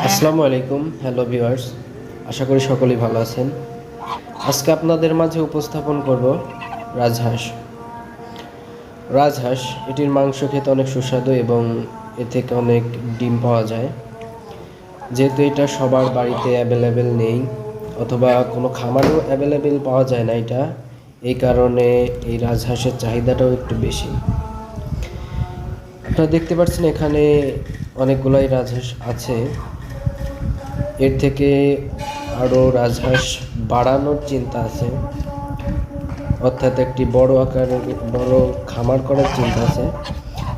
আসসালামু আলাইকুম, hello viewers. আশা করি সকলেই ভালো আছেন। আজকে আপনাদের মাঝে উপস্থাপন করব রাজহাঁস। রাজহাঁস, এটির মাংস খেতে অনেক সুস্বাদু এবং এ থেকে অনেক ডিম পাওয়া যায়। যেহেতু এটা সবার বাড়িতে অ্যাভেলেবেল নেই, অথবা কোনো খামারেও অ্যাভেলেবেল পাওয়া যায় না এটা, এই কারণে এই রাজহাঁসের চাহিদাটাও একটু বেশি। আপনারা দেখতে পাচ্ছেন এখানে অনেকগুলাই রাজহাঁস আছে। এর থেকে আরও রাজহাঁস বাড়ানোর চিন্তা আছে। অর্থাৎ একটি বড় আকারের বড় খামার করার চিন্তা আছে।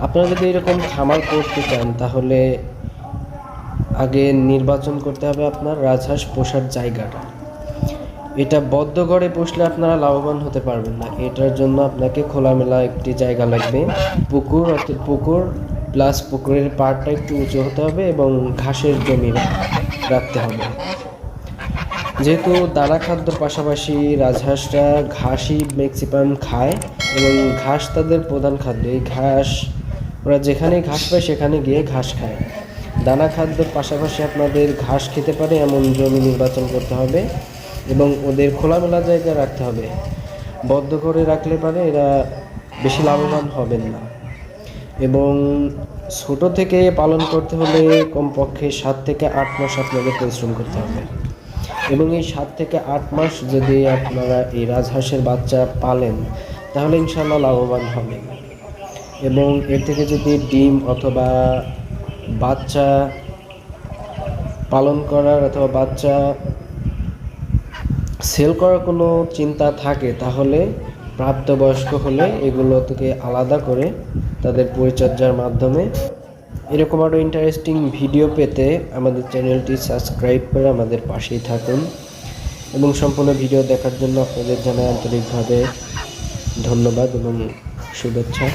আপনারা যদি এরকম খামার করতে চান, তাহলে আগে নির্বাচন করতে হবে আপনার রাজহাঁস পোষার জায়গাটা। এটা বদ্ধ ঘরে পুষলে আপনারা লাভবান হতে পারবেন না। এটার জন্য আপনাকে খোলামেলা একটি জায়গা লাগবে। পুকুর, অর্থাৎ পুকুর প্লাস পুকুরের পাড়টা একটু উঁচু হতে হবে এবং ঘাসের জমি রাখতে হবে। যেহেতু দানা খাদ্যর পাশাপাশি রাজহাঁসরা ঘাসই ম্যাক্সিমাম খায় এবং ঘাস তাদের প্রধান খাদ্য। এই ঘাস, ওরা যেখানেই ঘাস পায় সেখানে গিয়ে ঘাস খায়। দানা খাদ্যর পাশাপাশি আপনাদের ঘাস খেতে পারে এমন জমি নির্বাচন করতে হবে এবং ওদের খোলামেলা জায়গায় রাখতে হবে। বদ্ধ করে রাখলে পারে এরা বেশি লাভবান হবেন না। এবং ছোট থেকে পালন করতে হলে কমপক্ষে সাত থেকে আট মাস আপনাদের পরিশ্রম করতে হবে। এবং এই সাত থেকে আট মাস যদি আপনারা এই রাজহাঁসের বাচ্চা পালেন, তাহলে ইনশাল্লাহ লাভবান হবেন। এবং এর থেকে যদি ডিম অথবা বাচ্চা পালন করার অথবা বাচ্চা সেল করার কোনো চিন্তা থাকে, তাহলে প্রাপ্তবয়স্ক হলে এগুলো থেকে আলাদা করে তাদের পরিচর্যার মাধ্যমে। এরকম আরও ইন্টারেস্টিং ভিডিও পেতে আমাদের চ্যানেলটি সাবস্ক্রাইব করে আমাদের পাশেই থাকুন। এবং সম্পূর্ণ ভিডিও দেখার জন্য আপনাদের জানাই আন্তরিকভাবে ধন্যবাদ এবং শুভেচ্ছা।